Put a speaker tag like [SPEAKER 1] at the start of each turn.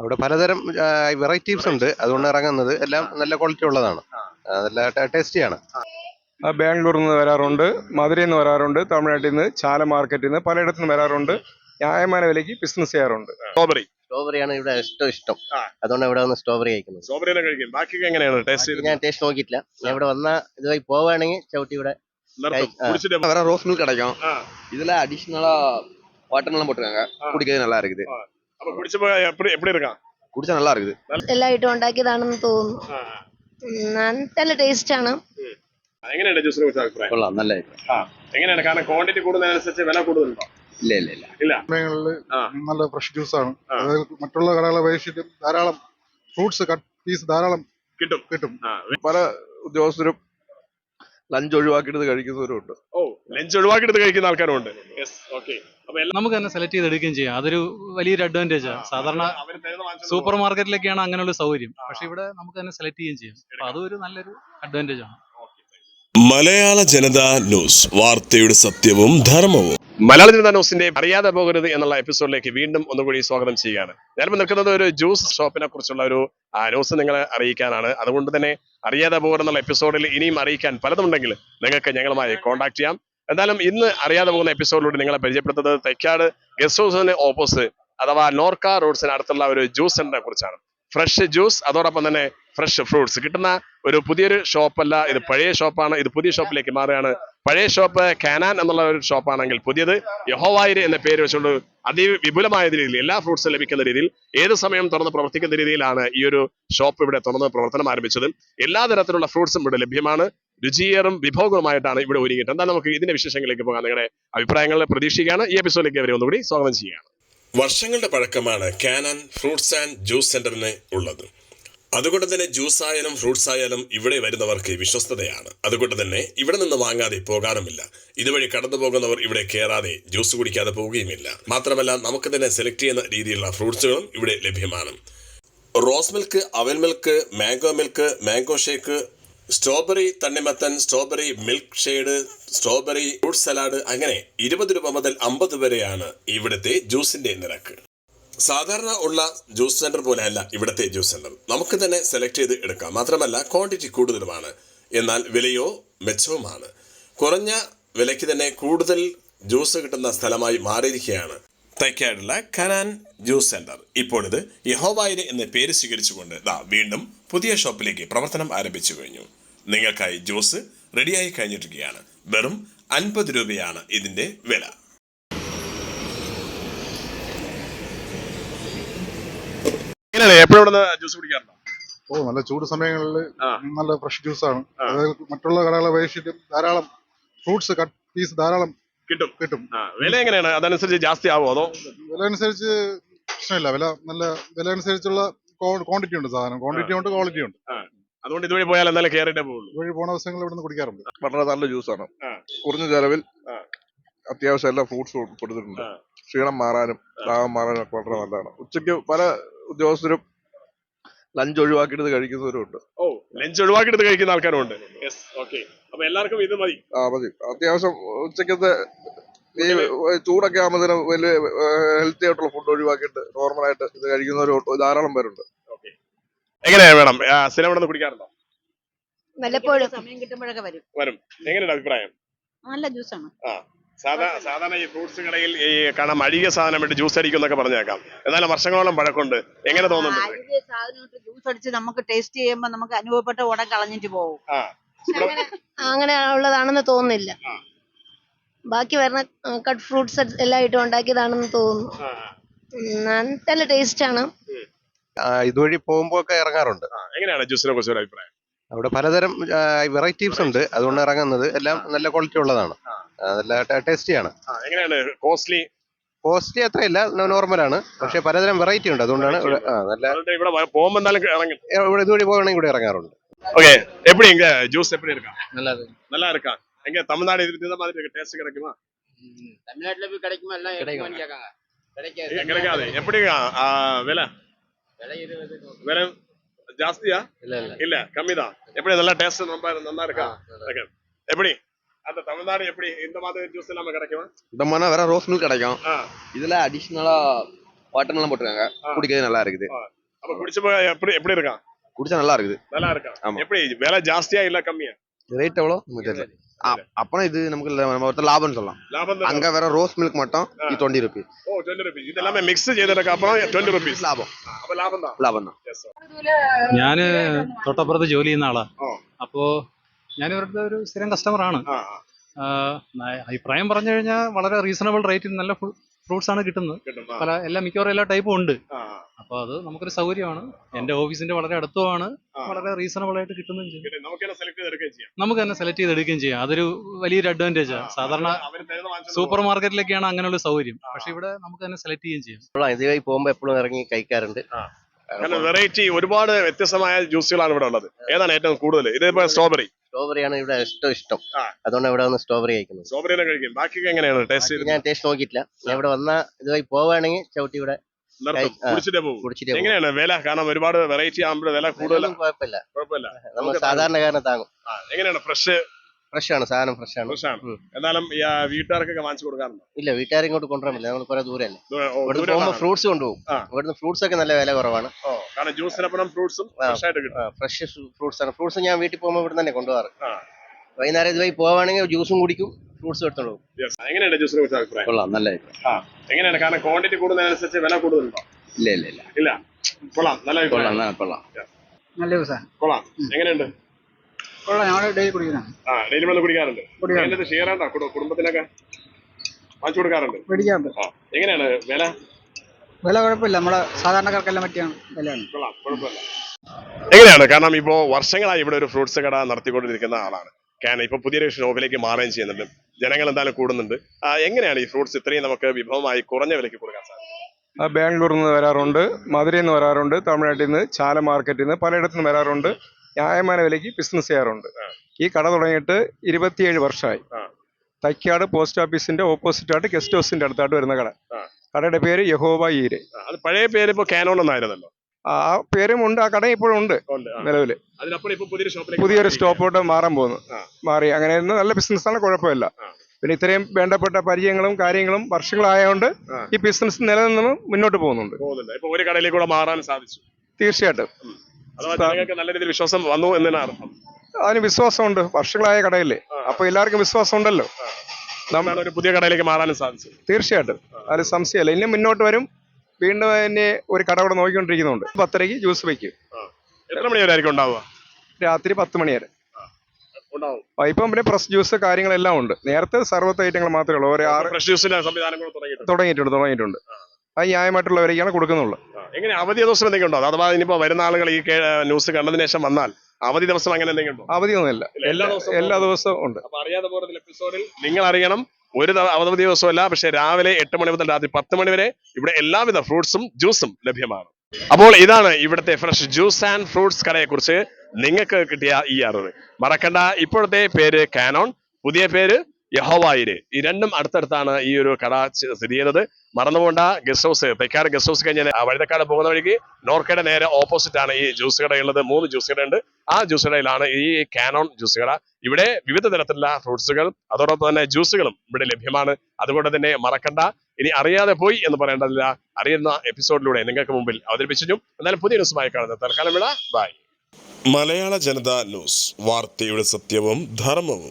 [SPEAKER 1] അവിടെ പലതരം വെറൈറ്റീസ് ഉണ്ട് അതുകൊണ്ട് ഇറങ്ങുന്നത് എല്ലാം നല്ല ക്വാളിറ്റി ഉള്ളതാണ് ആ, നല്ല ടേസ്റ്റിയാണ്
[SPEAKER 2] ആ, ബാംഗ്ലൂരിൽ നിന്ന് വരാറുണ്ട് മധുരയിൽ നിന്ന് വരാറുണ്ട് തമിഴ്നാട്ടിൽ നിന്ന് ചാല മാർക്കറ്റിൽ നിന്ന് പലയിടത്തു നിന്ന് വരാറുണ്ട് ന്യായമായ വിലയ്ക്ക് ബിസിനസ് ചെയ്യാറുണ്ട്
[SPEAKER 3] സ്ട്രോബെറി
[SPEAKER 1] സ്ട്രോബെറിയാണ് ഇവിടെ ഏറ്റവും ഇഷ്ടം
[SPEAKER 3] ആ.
[SPEAKER 1] അതുകൊണ്ട് ഇവിടെ വന്ന് സ്ട്രോബെറി കഴിക്കുന്നത്
[SPEAKER 3] സ്ട്രോബെറി എല്ലാം കഴിക്കും ബാക്കിയൊക്കെ എങ്ങനെയാണ് ടേസ്റ്റ്
[SPEAKER 1] ബാക്കി ഞാൻ ടേസ്റ്റ് നോക്കിയിട്ടില്ല ഞാൻ ഇവിടെ വന്ന ഇതുവഴി പോവുകയാണെങ്കിൽ ചവിട്ടി ഇവിടെ
[SPEAKER 3] നിർത്തും
[SPEAKER 1] ആ.
[SPEAKER 3] குடிச்சிட்டு
[SPEAKER 4] வேற ரோஸ் மில்க் கிடைக்கும்
[SPEAKER 3] ஆ.
[SPEAKER 4] இதுல அடிஷ்னலா வாட்டர் மெலன் போட்டிருக்காங்க
[SPEAKER 3] ஆ.
[SPEAKER 4] குடிக்கிறது நல்லா இருக்குது
[SPEAKER 3] அப்ப குடிச்சப்ப எப்படி எப்படி இருக்கான்
[SPEAKER 4] குடிச்சா நல்லா இருக்குது
[SPEAKER 5] എല്ലാം ഇട്ട് ഉണ്ടാക്കിയതാണെന്ന് തോന്നുന്നു ഉം, നല്ല ടേസ്റ്റ് ആണ്
[SPEAKER 3] എങ്ങനെയാണ് ജ്യൂസിനെ കുറിച്ച് അഭിപ്രായം
[SPEAKER 4] கொள்ளலாம் நல்ல
[SPEAKER 3] ആ എങ്ങനെയാണ് കാരണം ക്വാണ്ടിറ്റി കൂടുന്നതിനനുസരിച്ച് വില കൂടുതലുണ്ടോ
[SPEAKER 4] இல்ல இல்ல இல்ல
[SPEAKER 3] ഇല്ല
[SPEAKER 6] സമയങ്ങളിൽ
[SPEAKER 3] ആ.
[SPEAKER 6] നല്ല ഫ്രഷ് ജ്യൂസാണ്
[SPEAKER 3] ആ.
[SPEAKER 6] അതായത് മറ്റുള്ള കടകളെ അപേക്ഷിച്ചിട്ട് ധാരാളം ഫ്രൂട്ട്സ് കട്ട് പീസ് ധാരാളം
[SPEAKER 3] കിട്ടും
[SPEAKER 6] കിട്ടും
[SPEAKER 3] ആ
[SPEAKER 4] പല ഉദ്യോഗസ്ഥരും ലഞ്ച് ഒഴിവാക്കിയിട്ട് കഴിക്കുന്നവരുണ്ട്
[SPEAKER 3] ഓ ലഞ്ച് ഒഴിവാക്കിയെടുത്ത് കഴിക്കുന്ന ആൾക്കാരും ഉണ്ട് യെസ് ഓക്കെ
[SPEAKER 7] നമുക്ക് തന്നെ സെലക്ട് ചെയ്ത് എടുക്കുകയും ചെയ്യാം. അതൊരു വലിയൊരു
[SPEAKER 3] അഡ്വാന്റേജ് ആണ് സാധാരണ
[SPEAKER 7] സൂപ്പർ മാർക്കറ്റിലൊക്കെയാണ് അങ്ങനെയുള്ള സൗകര്യം. പക്ഷെ ഇവിടെ നമുക്ക് തന്നെ സെലക്ട് ചെയ്യുകയും ചെയ്യാം. അപ്പൊ അതൊരു നല്ലൊരു അഡ്വാന്റേജ് ആണ്.
[SPEAKER 8] മലയാള ജനത ന്യൂസ്. വാർത്തയുടെ സത്യവും ധർമ്മവും.
[SPEAKER 3] മലയാള ജനതാ ന്യൂസിന്റെ അറിയാതെ പോകരുത് എന്നുള്ള എപ്പിസോഡിലേക്ക് വീണ്ടും ഒന്നുകൂടി സ്വാഗതം ചെയ്യുകയാണ്. ഞാനിപ്പോൾ നിൽക്കുന്നത് ഒരു ജ്യൂസ് ഷോപ്പിനെ കുറിച്ചുള്ള ഒരു ന്യൂസ് നിങ്ങളെ അറിയിക്കാനാണ്. അതുകൊണ്ട് തന്നെ അറിയാതെ പോകരുത് എന്നുള്ള എപ്പിസോഡിൽ ഇനിയും അറിയിക്കാൻ പലതുണ്ടെങ്കിൽ നിങ്ങൾക്ക് ഞങ്ങളുമായി കോൺടാക്ട് ചെയ്യാം. എന്തായാലും ഇന്ന് അറിയാതെ പോകുന്ന എപ്പിസോഡിലൂടെ നിങ്ങളെ പരിചയപ്പെടുത്തുന്നത് തെക്കാട് ഗസ്റ്റ് ഹൗസിന് ഓപ്പോസിറ്റ് അഥവാ നോർക്ക റോഡ്സിന് അടുത്തുള്ള ഒരു ജ്യൂസ് സെന്ററിനെ കുറിച്ചാണ്. ഫ്രഷ് ജ്യൂസ് അതോടൊപ്പം തന്നെ ഫ്രഷ് ഫ്രൂട്ട്സ്. കിട്ടുന്ന ഒരു പുതിയൊരു ഷോപ്പല്ല ഇത് പഴയ ഷോപ്പാണ് ഇത് പുതിയ ഷോപ്പിലേക്ക് മാറുകയാണ്. പഴയ ഷോപ്പ് കാനാൻ എന്നുള്ള ഒരു ഷോപ്പാണെങ്കിൽ പുതിയത് യഹോവായിര് എന്ന പേര് വെച്ചുകൊണ്ട് അതിവിപുലമായ രീതിയിൽ എല്ലാ ഫ്രൂട്ട്സും ലഭിക്കുന്ന രീതിയിൽ ഏത് സമയം തുറന്ന് പ്രവർത്തിക്കുന്ന രീതിയിലാണ് ഈ ഒരു ഷോപ്പ് ഇവിടെ തുറന്ന് പ്രവർത്തനം ആരംഭിച്ചത്. എല്ലാ തരത്തിലുള്ള ഫ്രൂട്ട്സും ഇവിടെ ലഭ്യമാണ്. രുചിയേറും വിഭവങ്ങളുമായിട്ടാണ് ഇവിടെ ഒരുങ്ങിയിട്ട് എന്താ നമുക്ക് ഇതിന്റെ വിശേഷങ്ങളിലേക്ക് പോകാം. നിങ്ങളുടെ അഭിപ്രായങ്ങൾ പ്രതീക്ഷിക്കുകയാണ്. ഈ എപ്പിസോഡിലേക്ക് അവരെ ഒന്നുകൂടി സ്വാഗതം ചെയ്യുകയാണ്.
[SPEAKER 8] വർഷങ്ങളുടെ പഴക്കമാണ് കാനാൻ ഫ്രൂട്ട്സ് ആൻഡ് ജ്യൂസ് സെന്ററിന് ഉള്ളത്. അതുകൊണ്ട് തന്നെ ജ്യൂസ് ആയാലും ഫ്രൂട്ട്സ് ആയാലും ഇവിടെ വരുന്നവർക്ക് വിശ്വസ്തതയാണ്. അതുകൊണ്ട് തന്നെ ഇവിടെ നിന്ന് വാങ്ങാതെ പോകാനുമില്ല. ഇതുവഴി കടന്നു പോകുന്നവർ ഇവിടെ കയറാതെ ജ്യൂസ് കുടിക്കാതെ പോവുകയുമില്ല. മാത്രമല്ല നമുക്ക് തന്നെ സെലക്ട് ചെയ്യുന്ന രീതിയിലുള്ള ഫ്രൂട്ട്സുകളും ഇവിടെ ലഭ്യമാണ്. റോസ് മിൽക്ക് അവൽ milk mango milk mango shake strawberry തണ്ണിമത്തൻ strawberry milk shake strawberry fruit salad അങ്ങനെ ഇരുപത് രൂപ മുതൽ അമ്പത് വരെയാണ് ഇവിടുത്തെ ജ്യൂസിന്റെ നിരക്ക്. സാധാരണ ഉള്ള ജ്യൂസ് സെന്റർ പോലെയല്ല ഇവിടുത്തെ ജ്യൂസ് സെന്റർ. നമുക്ക് തന്നെ സെലക്ട് ചെയ്ത് എടുക്കാം. മാത്രമല്ല ക്വാണ്ടിറ്റി കൂടുതലുമാണ്. എന്നാൽ വിലയോ മെച്ചവുമാണ്. കുറഞ്ഞ വിലയ്ക്ക് തന്നെ കൂടുതൽ ജ്യൂസ് കിട്ടുന്ന സ്ഥലമായി മാറിയിരിക്കുകയാണ് തൈക്കാടുള്ള കനാൻ ജ്യൂസ് സെന്റർ. ഇപ്പോൾ ഇത് എന്ന പേര് സ്വീകരിച്ചുകൊണ്ട് ദാ വീണ്ടും പുതിയ ഷോപ്പിലേക്ക് പ്രവർത്തനം ആരംഭിച്ചു കഴിഞ്ഞു. നിങ്ങൾക്കായി ജ്യൂസ് റെഡിയായി കഴിഞ്ഞിരിക്കുകയാണ്. വെറും അൻപത് രൂപയാണ് ഇതിന്റെ വില.
[SPEAKER 3] എങ്ങനെയാണ് എപ്പോഴും ഇവിടെ ജ്യൂസ് കുടിക്കാറുണ്ടോ?
[SPEAKER 6] ഓ നല്ല ചൂട് സമയങ്ങളിൽ നല്ല ഫ്രഷ് ജ്യൂസ്
[SPEAKER 3] ആണ്
[SPEAKER 6] അതായത് മറ്റുള്ള കടകളെ അപേക്ഷിച്ചിട്ട് ധാരാളം ഫ്രൂട്ട്സ് കട്ട് പീസ് ധാരാളം
[SPEAKER 3] കിട്ടും.
[SPEAKER 6] കിട്ടും.
[SPEAKER 3] വില എങ്ങനെയാണ്? അതനുസരിച്ച് ജാസ്തി ആവോ അതോ?
[SPEAKER 6] വില അനുസരിച്ച് പ്രശ്നമില്ല. വില നല്ല വില അനുസരിച്ചുള്ള ക്വാണ്ടിറ്റി ഉണ്ട് സാധനം. ക്വാണ്ടിറ്റി ഉണ്ട് ക്വാളിറ്റി ഉണ്ട്.
[SPEAKER 3] അതുകൊണ്ട് ഇതുവഴി പോയാൽ എന്തായാലും കയറിട്ടേ പോകുള്ളൂ
[SPEAKER 6] ഇതുവഴി പോണ ദിവസങ്ങൾ ഇവിടെ നിന്ന് കുടിക്കാറുണ്ട്.
[SPEAKER 4] വളരെ നല്ല ജ്യൂസാണ്. കുറഞ്ഞ ചെലവിൽ. അത്യാവശ്യം എല്ലാ ഫ്രൂട്ട്സും കൊടുത്തിട്ടുണ്ട്. ക്ഷീണം മാറാനും ദാഹം മാറാനും ഒക്കെ വളരെ നല്ലതാണ്. ഉച്ചയ്ക്ക് പല ഉദ്യോഗസ്ഥരും ലഞ്ച് ഒഴിവാക്കിയിട്ട് കഴിക്കുന്നവരും ഉണ്ട്.
[SPEAKER 3] ഓ ലഞ്ച് ഒഴിവാക്കിയിട്ട് കഴിക്കുന്ന ആൾക്കാരും ഉണ്ട് യെസ് ഓക്കെ അപ്പൊ എല്ലാവർക്കും ഇത് മതി.
[SPEAKER 4] ആ മതി. അത്യാവശ്യം ഉച്ചക്കത്തെ ഈ ചൂടൊക്കെ ആകുമ്പോഴത്തേനും വലിയ ഹെൽത്തി ആയിട്ടുള്ള ഫുഡ് ഒഴിവാക്കിയിട്ട് നോർമൽ ആയിട്ട് ഇത് കഴിക്കുന്നവരും ധാരാളം പേരുണ്ട്.
[SPEAKER 3] എങ്ങനെയാ മേഡം സ്ഥിരം ഇവിടെ കുടിക്കാറുണ്ടോ?
[SPEAKER 5] വല്ലപ്പോഴും.
[SPEAKER 9] സമയം കിട്ടുമ്പോഴൊക്കെ വരും.
[SPEAKER 3] വരും. എങ്ങനെയാണ് അഭിപ്രായം?
[SPEAKER 9] നല്ല ജ്യൂസാണ്.
[SPEAKER 3] സാധാ സാധാരണ ഈ ഫ്രൂട്ട്സ് കടയിൽ ഈ കാണാൻ അഴുകിയ സാധനം ഇട്ട് ജ്യൂസ് അടിക്കും എന്നൊക്കെ പറഞ്ഞേക്കാം. എന്നാലും വർഷങ്ങളോളം പഴക്കമുണ്ട്. എങ്ങനെ തോന്നുന്നുണ്ട്?
[SPEAKER 9] അഴുകിയ സാധനം ഇട്ട് ജ്യൂസ് അടിച്ച് നമുക്ക് ടേസ്റ്റ് ചെയ്യുമ്പോ നമുക്ക് അനുഭവപ്പെട്ട ഉടൻ കളഞ്ഞിട്ട് പോകും
[SPEAKER 3] ആ.
[SPEAKER 5] അങ്ങനെ അങ്ങനെ ഉള്ളതാണെന്ന് തോന്നുന്നില്ല. ബാക്കി വരുന്ന കട്ട് ഫ്രൂട്ട്സ് എല്ലാം ഇട്ട് ഉണ്ടാക്കിയതാണെന്ന് തോന്നുന്നു.
[SPEAKER 3] ആ,
[SPEAKER 5] ഉം, നല്ല ടേസ്റ്റ് ആണ്.
[SPEAKER 1] ആ, ഇതുവഴി പോകുമ്പോൾ ഒക്കെ ഇറങ്ങാറുണ്ട്.
[SPEAKER 3] ആ. എങ്ങനെയാണ് ജ്യൂസിനെ കുറിച്ച് ഒരു അഭിപ്രായം?
[SPEAKER 1] അവിടെ പലതരം വെറൈറ്റീസ് ഉണ്ട്. അതുകൊണ്ട് ഇറങ്ങുന്നത് എല്ലാം നല്ല ക്വാളിറ്റി ഉള്ളതാണ്.
[SPEAKER 3] ആ.
[SPEAKER 1] ആ, നല്ല ടേസ്റ്റിയാണ്
[SPEAKER 3] ആ, എങ്ങനെയാണ് കോസ്റ്റ്ലി
[SPEAKER 1] കോസ്റ്റ്ലി അത്രയില്ല നോർമലാണ് പക്ഷെ പലതരം വെറൈറ്റി ഉണ്ട് അതുകൊണ്ടാണ് ഇവിടെ ആ, നല്ല
[SPEAKER 3] അതുകൊണ്ട് ഇവിടെ വ- പോകുമ്പോ എന്തായാലും ഇറങ്ങി
[SPEAKER 1] ഇവിടെ ഇതുവഴി പോകണമെങ്കിൽ ഇവിടെ ഇറങ്ങാറുണ്ട്
[SPEAKER 3] ஓகே எப்படி இங்க ஜூஸ் எப்படி இருக்கா
[SPEAKER 7] நல்லா இருக்கு
[SPEAKER 3] நல்லா இருக்கா எங்க தமிழ்நாடு இது இந்த மாதிரி இருக்கு டேஸ்ட் கிடைக்குமா
[SPEAKER 10] தமிழ்நாட்டுல போய் கிடைக்குமா எல்லாம்
[SPEAKER 7] கிடைக்கும்.
[SPEAKER 10] இருக்குமான்னு கேட்காங்க கிடைக்காது
[SPEAKER 3] இங்க கிடைக்காது எப்படி ஆ, விலை
[SPEAKER 10] விலை இருபது
[SPEAKER 3] விலை ஜாஸ்தியா
[SPEAKER 7] இல்ல இல்ல
[SPEAKER 3] இல்ல கம்மி தான் எப்படி நல்லா டேஸ்ட் ரொம்ப நல்லா இருக்கா Okay. எப்படி அந்த தமிழ்நாடு எப்படி இந்த மாதிரி ஜூஸ் எல்லாமே கிடைக்குமா
[SPEAKER 4] இந்த மாதிரி வேற ரோஸ் மில்க் கிடைக்கும்
[SPEAKER 3] ஆ.
[SPEAKER 4] இதுல அடிஷ்னலா
[SPEAKER 1] வாட்டர் எல்லாம் போட்டுருக்காங்க குடிக்கிறது நல்லா இருக்குது
[SPEAKER 3] அப்ப குடிச்சு போய் எப்படி எப்படி இருக்கான்
[SPEAKER 1] குடிச்சா நல்லா இருக்குது
[SPEAKER 3] நல்லா இருக்கா
[SPEAKER 1] ஆமா.
[SPEAKER 3] எப்படி விலை ஜாஸ்தியா இல்ல கம்மியா
[SPEAKER 1] ரேட் எவ்வளோ நமக்கு தெரியல அப்பனா இது நமக்கு நம்ம ஒருத்தர் லாபம்னு சொல்லலாம்
[SPEAKER 3] லாபம் தான்
[SPEAKER 1] அங்க வேற ரோஸ் மில்க் மட்டும் இது டுவெண்ட்டி ருபீஸ்
[SPEAKER 3] ஓ டுவெண்ட்டி ருபீஸ் இது எல்லாமே மிக்ஸ் ചെയ്തതിനൊക്കെ അപ്പുറം ട്വന്റി റുപ്പീസ്
[SPEAKER 1] ലാഭം
[SPEAKER 3] അപ്പൊ ലാഭം தான்
[SPEAKER 1] ലാഭം தான்
[SPEAKER 3] Yes, sir.
[SPEAKER 7] ഞാൻ തൊട്ടപ്പുറത്ത് ജോലി ചെയ്യുന്ന ആളാ
[SPEAKER 3] ഓ.
[SPEAKER 7] അപ്പോ ഞാൻ ഇവരുടെ ഒരു സ്ഥിരം കസ്റ്റമർ ആണ്.
[SPEAKER 3] ആ, ആ,
[SPEAKER 7] അഭിപ്രായം പറഞ്ഞു കഴിഞ്ഞാൽ വളരെ റീസണബിൾ റേറ്റിൽ നല്ല ഫ്രൂട്ട്സ് ആണ് കിട്ടുന്നത്. പല എല്ലാ മിക്കവാറും എല്ലാ ടൈപ്പും ഉണ്ട്. അപ്പൊ അത് നമുക്കൊരു സൗകര്യമാണ്. എന്റെ ഓഫീസിന്റെ വളരെ അടുത്തുമാണ്. വളരെ റീസണബിൾ ആയിട്ട് കിട്ടുകയും ചെയ്യും.
[SPEAKER 3] കിട്ടും. നമുക്ക് തന്നെ സെലക്ട് ചെയ്തെടുക്കുകയും ചെയ്യാം.
[SPEAKER 7] നമുക്ക് സെലക്ട് ചെയ്ത് എടുക്കുകയും ചെയ്യാം. അതൊരു വലിയൊരു
[SPEAKER 3] അഡ്വാന്റേജ് ആണ് സാധാരണ
[SPEAKER 7] സൂപ്പർ മാർക്കറ്റിലൊക്കെയാണ് അങ്ങനെയുള്ള സൗകര്യം. പക്ഷെ ഇവിടെ നമുക്ക് തന്നെ സെലക്ട് ചെയ്യുകയും ചെയ്യാം.
[SPEAKER 1] ഇതുവഴി പോകുമ്പോ എപ്പോഴും ഇറങ്ങി കഴിക്കാറുണ്ട്.
[SPEAKER 3] വെറൈറ്റി ഒരുപാട് വ്യത്യസ്തമായ ജ്യൂസുകളാണ് ഇവിടെ ഉള്ളത്. ഏതാണ് ഏറ്റവും കൂടുതൽ ഇതിപ്പോ സ്ട്രോബെറി
[SPEAKER 1] സ്ട്രോബെറിയാണ് ഇവിടെ ഇഷ്ടം ഇഷ്ടം.
[SPEAKER 3] ആ.
[SPEAKER 1] അതുകൊണ്ട് ഇവിടെ വന്ന് സ്ട്രോബെറി കഴിക്കുന്നത്.
[SPEAKER 3] സ്ട്രോബെറി തന്നെ കഴിക്കും. ബാക്കി എങ്ങനെയാണ്? ടേസ്റ്റ്
[SPEAKER 1] ഞാൻ ടേസ്റ്റ് നോക്കിയിട്ടില്ല. ഞാൻ ഇവിടെ വന്ന ഇതുവഴി പോവുകയാണെങ്കിൽ ചവിട്ടി ഇവിടെ
[SPEAKER 3] നിർത്തും.
[SPEAKER 1] ആ.
[SPEAKER 3] കുടിച്ചിട്ടേ പോകും
[SPEAKER 1] കുടിച്ചിട്ട്
[SPEAKER 3] എങ്ങനെയാണ്? വില? കാരണം ഒരുപാട് വെറൈറ്റി ആകുമ്പോൾ വില കൂടുതൽ
[SPEAKER 1] കുഴപ്പമില്ല.
[SPEAKER 3] കുഴപ്പമില്ല.
[SPEAKER 1] നമ്മൾ സാധാരണക്കാരനെ താങ്ങും.
[SPEAKER 3] ആ, എങ്ങനെയാണ്? ഫ്രഷ്
[SPEAKER 1] ഫ്രഷ് ആണ് സാധനം ഫ്രഷ് ആണ്
[SPEAKER 3] ഫ്രഷ് ആണ് എന്നാലും ഈ, ആ, വീട്ടുകാർക്കൊക്കെ വാങ്ങിച്ചു കൊടുക്കാറുണ്ട്?
[SPEAKER 1] ഇല്ല വീട്ടുകാരെ ഇങ്ങോട്ട് കൊണ്ടുവരാൻ പറ്റില്ല നമ്മൾ കുറെ ദൂരല്ലേ.
[SPEAKER 3] ഓ,
[SPEAKER 1] ഇവിടുന്ന് പോകുമ്പോൾ. ഫ്രൂട്ട്സ് കൊണ്ടുപോകും.
[SPEAKER 3] ആ.
[SPEAKER 1] ഇവിടുന്ന് ഫ്രൂട്ട്സ് ഒക്കെ നല്ല വില കുറവാണ്.
[SPEAKER 3] ഓ, കാരണം ജ്യൂസിനപ്പുറം ഫ്രൂട്ട്സും ഫ്രഷ് ആയിട്ട് കിട്ടും.
[SPEAKER 1] ഫ്രഷ് ഫ്രൂട്ട്സ് ആണ്. ഫ്രൂട്ട്സ് ഞാൻ വീട്ടിൽ പോകുമ്പോൾ ഇവിടെ തന്നെ കൊണ്ടുപോകാറ്.
[SPEAKER 3] ആ.
[SPEAKER 1] വൈകുന്നേരം ഇതുവഴി പോവാണെങ്കിൽ ജ്യൂസും കുടിക്കും ഫ്രൂട്ട്സ് എടുത്തോളൂ
[SPEAKER 3] Yes. എങ്ങനെയാണ് ജ്യൂസിനെ കുറിച്ച് അഭിപ്രായം?
[SPEAKER 1] കൊള്ളാം നല്ല
[SPEAKER 3] ആ എങ്ങനെയാണ്? കാരണം ക്വാണ്ടിറ്റി കൂടുന്നതിനനുസരിച്ച് വില കൂടുതലുണ്ടോ?
[SPEAKER 1] ഇല്ല ഇല്ല ഇല്ല.
[SPEAKER 3] ഇല്ല. കൊള്ളാം നല്ല അഭിപ്രായം.
[SPEAKER 1] കൊള്ളാം
[SPEAKER 9] നല്ല ദിവസം
[SPEAKER 3] കൊള്ളാം. എങ്ങനെയുണ്ട്?
[SPEAKER 9] കൊള്ളാം ഞങ്ങൾ ഡെയിലി കുടിക്കുന്നതാണ്.
[SPEAKER 3] ആ ഡെയിലി വന്ന് കുടിക്കാറുണ്ട്.
[SPEAKER 9] കുടിക്കാറുണ്ട്.
[SPEAKER 3] എന്റെ ഷെയർ ആണോ? കുടു- കുടുംബത്തിനൊക്കെ വാങ്ങിച്ചു കൊടുക്കാറുണ്ട്.
[SPEAKER 9] മേടിക്കാറുണ്ട്.
[SPEAKER 3] ആ എങ്ങനെയാണ് വില?
[SPEAKER 9] വില കുഴപ്പമില്ല. നമ്മളെ സാധാരണക്കാർക്കെല്ലാം പറ്റിയാണ് വിലയാണ്.
[SPEAKER 3] കൊള്ളാം കുഴപ്പമില്ല. എങ്ങനെയാണ്? കാരണം ഇപ്പോ വർഷങ്ങളായി ഇവിടെ ഒരു ഫ്രൂട്ട്സ് കട നടത്തിക്കൊണ്ടിരിക്കുന്ന ആളാണ്. കാരണം ഇപ്പൊ പുതിയൊരു ഷോപ്പിലേക്ക് മാറുകയും ചെയ്യുന്നുണ്ട്. ജനങ്ങൾ എന്തായാലും കൂടുന്നുണ്ട്. ആ, എങ്ങനെയാണ് ഈ ഫ്രൂട്ട്സ് ഇത്രയും നമുക്ക് വിഭവമായി കുറഞ്ഞ വിലയ്ക്ക് കൊടുക്കാൻ സാധിക്കും
[SPEAKER 2] ആ, ബാംഗ്ലൂരിൽ നിന്ന് വരാറുണ്ട് മധുരയിൽ നിന്ന് വരാറുണ്ട് തമിഴ്നാട്ടിൽ നിന്ന് ചാല മാർക്കറ്റിൽ നിന്ന് പലയിടത്തു നിന്ന് വരാറുണ്ട്. ന്യായമായ വിലയ്ക്ക് ബിസിനസ് ചെയ്യാറുണ്ട് ഈ കട തുടങ്ങിയിട്ട് ഇരുപത്തിയേഴ് വർഷമായി. തൈക്കാട് പോസ്റ്റ് ഓഫീസിന്റെ ഓപ്പോസിറ്റ് ആയിട്ട് ഗസ്റ്റ് ഹൗസിന്റെ അടുത്തായിട്ട് വരുന്ന കട. കടയുടെ പേര് യഹോബ ഈര്.
[SPEAKER 3] അത് പഴയ പേര് ഇപ്പോൾ കാനോൺ എന്നായിരുന്നല്ലോ.
[SPEAKER 2] ആ പേരും ഉണ്ട് ആ കട ഇപ്പോഴും ഉണ്ട് നിലവിൽ
[SPEAKER 3] പുതിയൊരു.
[SPEAKER 2] സ്റ്റോപ്പോട്ട് മാറാൻ പോകുന്നു. മാറി. അങ്ങനെ നല്ല ബിസിനസ്സാണ് കുഴപ്പമില്ല. പിന്നെ ഇത്രയും വേണ്ടപ്പെട്ട പരിചയങ്ങളും കാര്യങ്ങളും വർഷങ്ങളായതുകൊണ്ട് ഈ ബിസിനസ് നിലനിന്ന് മുന്നോട്ട് പോകുന്നുണ്ട്.
[SPEAKER 3] ഒരു കടയിലേക്ക് കൂടെ മാറാൻ സാധിച്ചു.
[SPEAKER 2] തീർച്ചയായിട്ടും.
[SPEAKER 3] അഥവാ ജനങ്ങൾക്ക് നല്ല രീതിയിൽ വിശ്വാസം വന്നു എന്നതിനാണ് അർത്ഥം.
[SPEAKER 2] അതിന് വിശ്വാസമുണ്ട്. വർഷങ്ങളായ കടയില്ലേ. അപ്പൊ എല്ലാവർക്കും വിശ്വാസം ഉണ്ടല്ലോ
[SPEAKER 3] നമ്മൾ ഒരു പുതിയ കടയിലേക്ക് മാറാനും സാധിച്ചു
[SPEAKER 2] തീർച്ചയായിട്ടും. അതിൽ സംശയമല്ല. ഇനി മുന്നോട്ട് വരും. വീണ്ടും തന്നെ ഒരു കട ഇവിടെ നോക്കിക്കൊണ്ടിരിക്കുന്നുണ്ട്. പത്തരയ്ക്ക് ജ്യൂസ് വയ്ക്കും.
[SPEAKER 3] എത്ര മണി വരെ ആയിരിക്കും ഉണ്ടാവുക?
[SPEAKER 2] രാത്രി പത്ത് മണി വരെ. ഇപ്പം പിന്നെ ഫ്രഷ് ജ്യൂസ് കാര്യങ്ങളെല്ലാം ഉണ്ട്. നേരത്തെ സർവത്ത് ഐറ്റങ്ങൾ മാത്രമേ ഉള്ളൂ. ഒരു ആറ്
[SPEAKER 3] ഫ്രഷ് ജ്യൂസിന്റെ സംവിധാനങ്ങൾ തുടങ്ങിയിട്ടുണ്ട്.
[SPEAKER 2] തുടങ്ങിയിട്ടുണ്ട് അത് ന്യായമായിട്ടുള്ളവരേക്കാണ് കൊടുക്കുന്നുള്ളൂ.
[SPEAKER 3] എങ്ങനെ അവധി ദിവസം എന്തെങ്കിലും ഉണ്ടോ അഥവാ ഇനിയിപ്പോ വരുന്ന ആളുകൾ ഈ കേ- ന്യൂസ് കണ്ടതിന് ശേഷം വന്നാൽ അവധി ദിവസം അങ്ങനെ എന്തെങ്കിലും ഉണ്ടോ
[SPEAKER 2] അവധിയൊന്നുമില്ല.
[SPEAKER 3] ഇല്ല, എല്ലാ ദിവസവും
[SPEAKER 2] എല്ലാ ദിവസവും ഉണ്ട്.
[SPEAKER 3] അപ്പൊ അറിയാതെ പോകുന്ന എപ്പിസോഡിൽ നിങ്ങൾ അറിയണം ഒരു ദ- അവധി ദിവസമല്ല പക്ഷെ രാവിലെ എട്ട് മണി മുതൽ രാത്രി പത്ത് മണി വരെ ഇവിടെ എല്ലാവിധ ഫ്രൂട്ട്സും ജ്യൂസും ലഭ്യമാണ്. അപ്പോൾ ഇതാണ് ഇവിടുത്തെ ഫ്രഷ് ജ്യൂസ് ആൻഡ് ഫ്രൂട്ട്സ് കടയെ കുറിച്ച് നിങ്ങൾക്ക് കിട്ടിയ ഈ അറിവ്. മറക്കണ്ട ഇപ്പോഴത്തെ പേര് കാനോൺ പുതിയ പേര് യഹോവായിര് ഈ രണ്ടും അടുത്തടുത്താണ് ഈ ഒരു കട സ്ഥിതി ചെയ്യുന്നത്. മറന്നുപോണ്ട guest house Thycaud guest house കഴിഞ്ഞാൽ വഴുതക്കാട് പോകുന്ന വഴിക്ക് നോർക്കയുടെ നേരെ ഓപ്പോസിറ്റ് ആണ് ഈ ജ്യൂസ് കടയുള്ളത് മൂന്ന് ജ്യൂസ് കട ഉണ്ട് ആ ജ്യൂസ് കടയിലാണ് ഈ കാനോൺ ജ്യൂസ് കട. ഇവിടെ വിവിധ തരത്തിലുള്ള ഫ്രൂട്ട്സുകൾ അതോടൊപ്പം തന്നെ ജ്യൂസുകളും ഇവിടെ ലഭ്യമാണ്. അതുകൊണ്ട് തന്നെ മറക്കണ്ട. ഇനി അറിയാതെ പോയി എന്ന് പറയേണ്ടതില്ല. അറിയുന്ന എപ്പിസോഡിലൂടെ നിങ്ങൾക്ക് മുമ്പിൽ അവതരിപ്പിച്ചു എന്നാലും പുതിയ ന്യൂസുമായി കാണുന്നത്. തൽക്കാലം വിട. By
[SPEAKER 8] Malayala Janata news. വാർത്തയുടെ സത്യവും ധർമ്മവും.